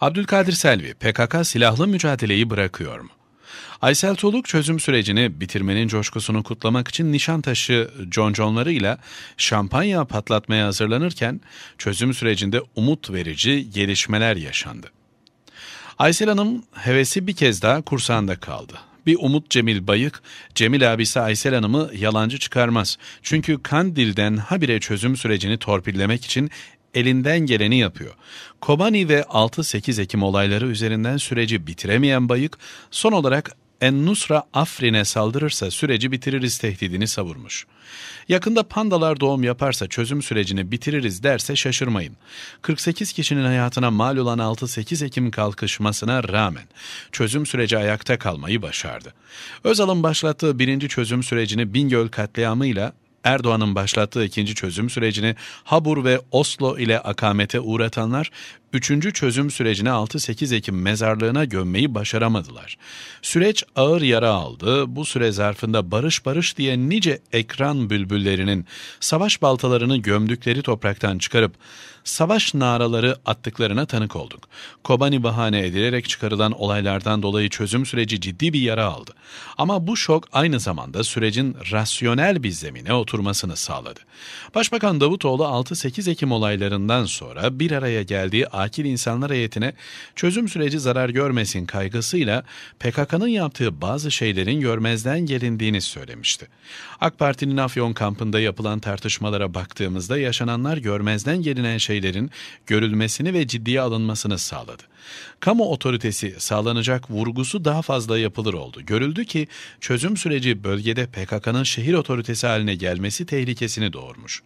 Abdülkadir Selvi, PKK silahlı mücadeleyi bırakıyor mu? Aysel Tuğluk çözüm sürecini bitirmenin coşkusunu kutlamak için Nişantaşı conconlarıyla şampanya patlatmaya hazırlanırken çözüm sürecinde umut verici gelişmeler yaşandı. Aysel Hanım hevesi bir kez daha kursağında kaldı. Bir Umut Cemil Bayık, Cemil abisi Aysel Hanım'ı yalancı çıkarmaz. Çünkü Kandil'den habire çözüm sürecini torpillemek için elinden geleni yapıyor. Kobani ve 6-8 Ekim olayları üzerinden süreci bitiremeyen Bayık, son olarak En-Nusra Afrin'e saldırırsa süreci bitiririz tehdidini savurmuş. Yakında pandalar doğum yaparsa çözüm sürecini bitiririz derse şaşırmayın. 48 kişinin hayatına mal olan 6-8 Ekim kalkışmasına rağmen çözüm süreci ayakta kalmayı başardı. Özal'ın başlattığı birinci çözüm sürecini Bingöl katliamıyla Erdoğan'ın başlattığı ikinci çözüm sürecini Habur ve Oslo ile akamete uğratanlar, üçüncü çözüm sürecini 6-8 Ekim mezarlığına gömmeyi başaramadılar. Süreç ağır yara aldı. Bu süre zarfında barış barış diye nice ekran bülbüllerinin savaş baltalarını gömdükleri topraktan çıkarıp savaş naraları attıklarına tanık olduk. Kobani bahane edilerek çıkarılan olaylardan dolayı çözüm süreci ciddi bir yara aldı. Ama bu şok aynı zamanda sürecin rasyonel bir zemine oturmasını sağladı. Başbakan Davutoğlu 6-8 Ekim olaylarından sonra bir araya geldiği akil insanlar heyetine çözüm süreci zarar görmesin kaygısıyla PKK'nın yaptığı bazı şeylerin görmezden gelindiğini söylemişti. AK Parti'nin Afyon kampında yapılan tartışmalara baktığımızda yaşananlar görmezden gelinen şeylerin görülmesini ve ciddiye alınmasını sağladı. Kamu otoritesi sağlanacak vurgusu daha fazla yapılır oldu. Görüldü ki çözüm süreci bölgede PKK'nın şehir otoritesi haline gelmesi tehlikesini doğurmuş.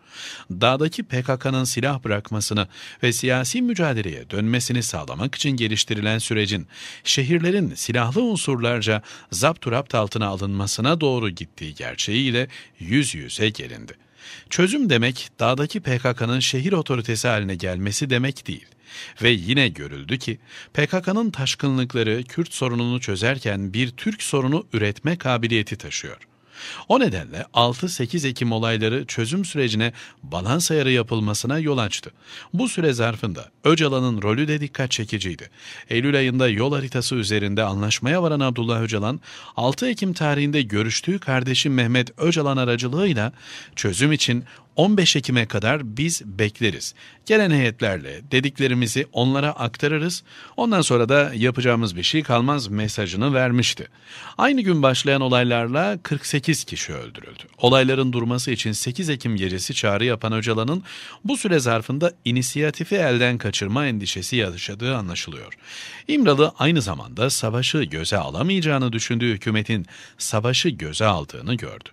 Dağdaki PKK'nın silah bırakmasını ve siyasi mücadeleye dönmesini sağlamak için geliştirilen sürecin şehirlerin silahlı unsurlarca zapturapt altına alınmasına doğru gittiği gerçeğiyle yüz yüze gelindi. Çözüm demek dağdaki PKK'nın şehir otoritesi haline gelmesi demek değil. Ve yine görüldü ki PKK'nın taşkınlıkları Kürt sorununu çözerken bir Türk sorunu üretme kabiliyeti taşıyor. O nedenle 6-8 Ekim olayları çözüm sürecine balans ayarı yapılmasına yol açtı. Bu süre zarfında Öcalan'ın rolü de dikkat çekiciydi. Eylül ayında yol haritası üzerinde anlaşmaya varan Abdullah Öcalan, 6 Ekim tarihinde görüştüğü kardeşi Mehmet Öcalan aracılığıyla çözüm için 15 Ekim'e kadar biz bekleriz. Gelen heyetlerle dediklerimizi onlara aktarırız. Ondan sonra da yapacağımız bir şey kalmaz mesajını vermişti. Aynı gün başlayan olaylarla 48 kişi öldürüldü. Olayların durması için 8 Ekim gecesi çağrı yapan Öcalan'ın bu süre zarfında inisiyatifi elden kaçırma endişesi yaşadığı anlaşılıyor. İmralı aynı zamanda savaşı göze alamayacağını düşündüğü hükümetin savaşı göze aldığını gördü.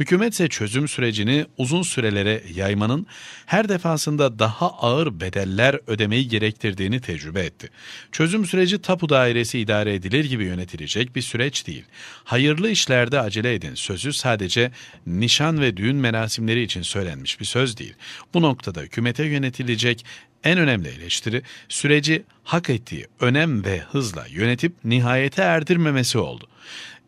Hükümet ise çözüm sürecini uzun sürelere yaymanın her defasında daha ağır bedeller ödemeyi gerektirdiğini tecrübe etti. Çözüm süreci tapu dairesi idare edilir gibi yönetilecek bir süreç değil. Hayırlı işlerde acele edin sözü sadece nişan ve düğün merasimleri için söylenmiş bir söz değil. Bu noktada hükümete yönetilecek en önemli eleştiri süreci hak ettiği önem ve hızla yönetip nihayete erdirmemesi oldu.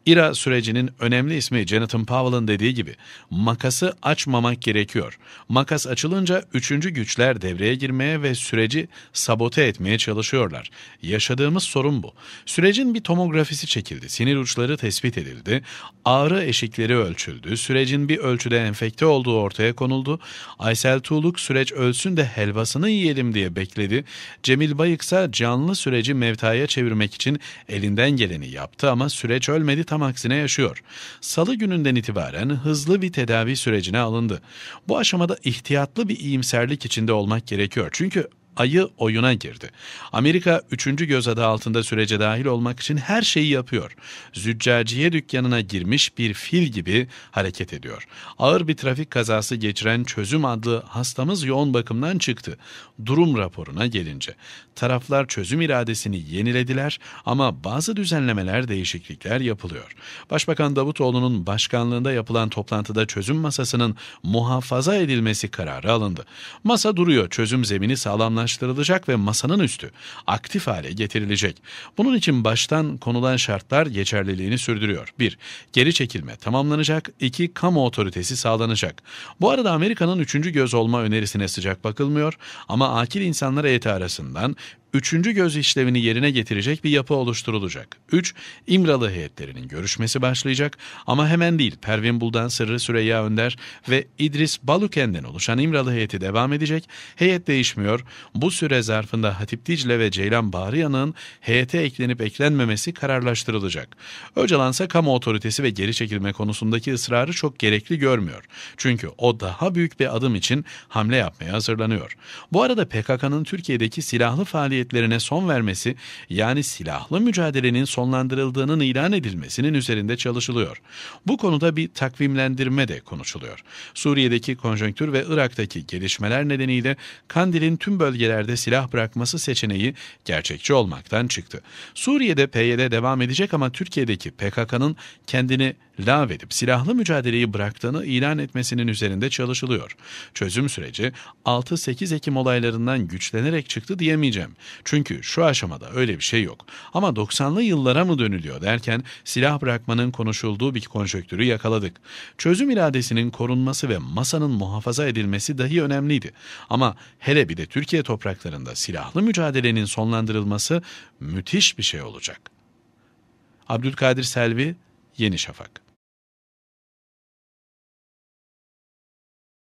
İRA sürecinin önemli ismi Jonathan Powell'ın dediği gibi makası açmamak gerekiyor. Makas açılınca üçüncü güçler devreye girmeye ve süreci sabote etmeye çalışıyorlar. Yaşadığımız sorun bu. Sürecin bir tomografisi çekildi, sinir uçları tespit edildi, ağrı eşikleri ölçüldü, sürecin bir ölçüde enfekte olduğu ortaya konuldu. Aysel Tuğluk süreç ölsün de helvasını yiyelim diye bekledi. Cemil Bayık ise canlı süreci mevtaya çevirmek için elinden geleni yaptı ama süreç ölmedi tam aksine yaşıyor. Salı gününden itibaren hızlı bir tedavi sürecine alındı. Bu aşamada ihtiyatlı bir iyimserlik içinde olmak gerekiyor. Çünkü ayı oyuna girdi. Amerika üçüncü göz adı altında sürece dahil olmak için her şeyi yapıyor. Züccaciye dükkanına girmiş bir fil gibi hareket ediyor. Ağır bir trafik kazası geçiren çözüm adlı hastamız yoğun bakımdan çıktı. Durum raporuna gelince taraflar çözüm iradesini yenilediler ama bazı düzenlemeler değişiklikler yapılıyor. Başbakan Davutoğlu'nun başkanlığında yapılan toplantıda çözüm masasının muhafaza edilmesi kararı alındı. Masa duruyor çözüm zemini sağlamlaştırılıyor yaygınlaştırılacak ve masanın üstü aktif hale getirilecek. Bunun için baştan konulan şartlar geçerliliğini sürdürüyor. 1. Geri çekilme tamamlanacak. 2. Kamu otoritesi sağlanacak. Bu arada Amerika'nın üçüncü göz olma önerisine sıcak bakılmıyor ama akil insanlar heyeti arasından üçüncü göz işlevini yerine getirecek bir yapı oluşturulacak. 3. İmralı heyetlerinin görüşmesi başlayacak ama hemen değil. Pervin Buldan, Sırrı Süreyya Önder ve İdris Baluken'den oluşan İmralı heyeti devam edecek. Heyet değişmiyor. Bu süre zarfında Hatip Dicle ve Ceylan Bağrıyan'ın heyete eklenip eklenmemesi kararlaştırılacak. Öcalan ise kamu otoritesi ve geri çekilme konusundaki ısrarı çok gerekli görmüyor. Çünkü o daha büyük bir adım için hamle yapmaya hazırlanıyor. Bu arada PKK'nın Türkiye'deki silahlı faaliyetlerine son vermesi yani silahlı mücadelenin sonlandırıldığının ilan edilmesinin üzerinde çalışılıyor. Bu konuda bir takvimlendirme de konuşuluyor. Suriye'deki konjonktür ve Irak'taki gelişmeler nedeniyle Kandil'in tüm bölgelerde silah bırakması seçeneği gerçekçi olmaktan çıktı. Suriye'de PYD devam edecek ama Türkiye'deki PKK'nın kendini lağvedip silahlı mücadeleyi bıraktığını ilan etmesinin üzerinde çalışılıyor. Çözüm süreci 6-8 Ekim olaylarından güçlenerek çıktı diyemeyeceğim. Çünkü şu aşamada öyle bir şey yok. Ama 90'lı yıllara mı dönülüyor derken silah bırakmanın konuşulduğu bir konjöktürü yakaladık. Çözüm iradesinin korunması ve masanın muhafaza edilmesi dahi önemliydi. Ama hele bir de Türkiye topraklarında silahlı mücadelenin sonlandırılması müthiş bir şey olacak. Abdülkadir Selvi, Yeni Şafak